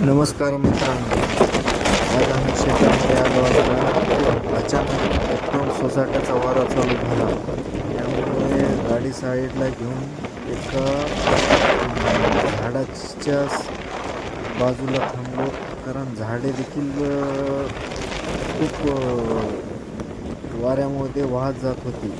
नमस्कार मित्रांनो. आज आम्ही शेतामध्ये आलो असता अचानक एकदम सोसाट्याचा वारा चालू झाला. त्यामुळे गाडी साईडला घेऊन एका झाडाच्या बाजूला थांबलो. कारण झाडे देखील खूप वाऱ्यामध्ये वाहत जात होती.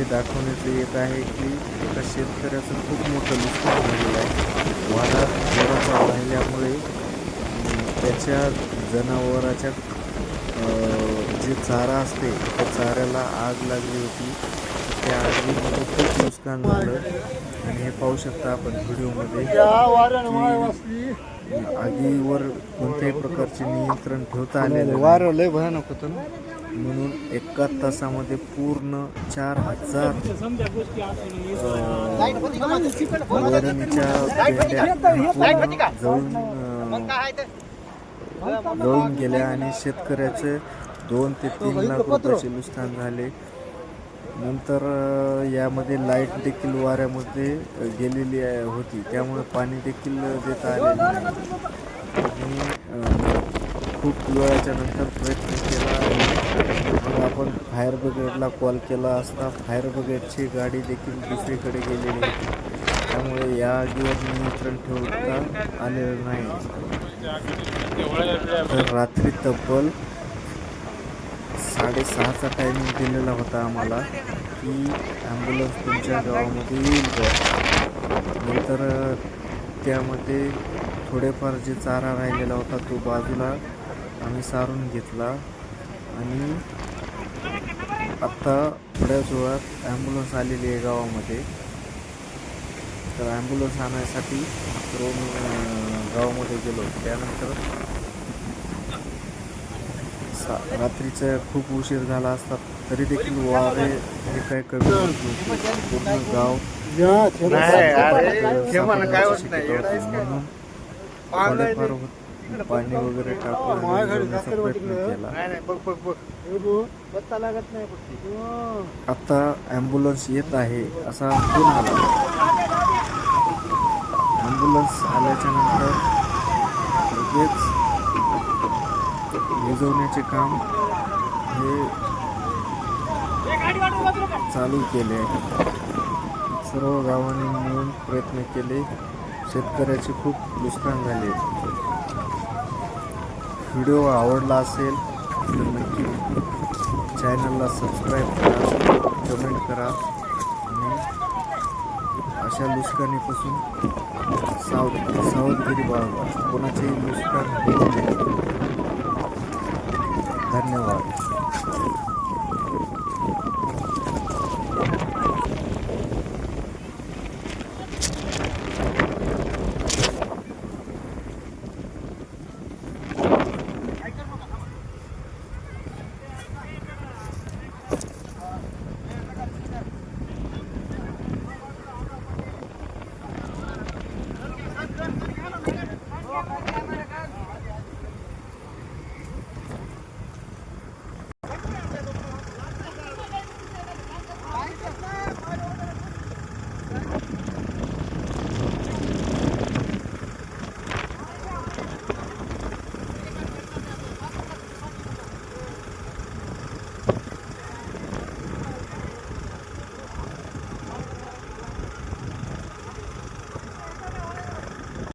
व्हिडिओमध्ये दाखवण्यात येत आहे की एका शेतकऱ्याचं खूप मोठं नुकसान झालेलं आहे. वारा जोराचा वाहिल्यामुळे त्याच्या जनावराच्या जे चारा असते त्या चाऱ्याला आग लागली होती. त्या आगीमध्ये खूप नुकसान झालं. आणि हे पाहू शकता आपण व्हिडिओमध्ये आगीवर कोणत्याही प्रकारचे नियंत्रण ठेवता आलेले. वारं लय भयानक होतं ना. म्हणून एका तासामध्ये पूर्ण चार हजार वरणीच्या जळून जळून गेल्या आणि शेतकऱ्याचे दोन ते तीन लाख रुपयाचे नुकसान झाले. नंतर यामध्ये लाइट देखील वाऱ्यामध्ये गेलेली आहे- होती त्यामुळे पाणी देखील देता आलेलं नाही. खूप वेळाच्या नंतर प्रयत्न केला. फायर ब्रिगेडला कॉल केला असता फायर ब्रिगेडची गाडी देखील दुसरीकडे गेलेली होती. त्यामुळे या आगीवर नियंत्रण ठेवता आलेलं नाही. तर रात्री तब्बल साडेसहाचा टायमिंग दिलेला होता आम्हाला की ॲम्ब्युलन्स तुमच्या गावामध्ये येईल नंतर त्यामध्ये थोडेफार जे चारा राहिलेला होता तो बाजूला आम्ही सारून घेतला आणि आत्ता थोड्याच वेळात ॲम्ब्युलन्स आलेली आहे गावामध्ये. तर ॲम्ब्युलन्स आणायसाठी अ, गावामध्ये गेलो त्यानंतर सा रात्रीचा खूप उशीर झाला असता तरी देखील वारे हे काय कमी पूर्ण गाव थोडेफार पाणी वगैरे टाकून केला. आता ॲम्ब्युलन्स येत आहे असा फोन आला. ॲम्ब्युलन्स आल्याच्यानंतर लगेच विजवण्याचे काम हे चालू केले. सर्व गावांनी मिळून प्रयत्न केले. शेतकऱ्याचे खूप नुकसान झाले व्हिडिओ आवडला असेल तर नक्की चॅनलला सबस्क्राईब करा कमेंट करा आणि अशा नुकसानीपासून सावध सावधगिरी बाळगा. कोणाचेही नुकसान धन्यवाद.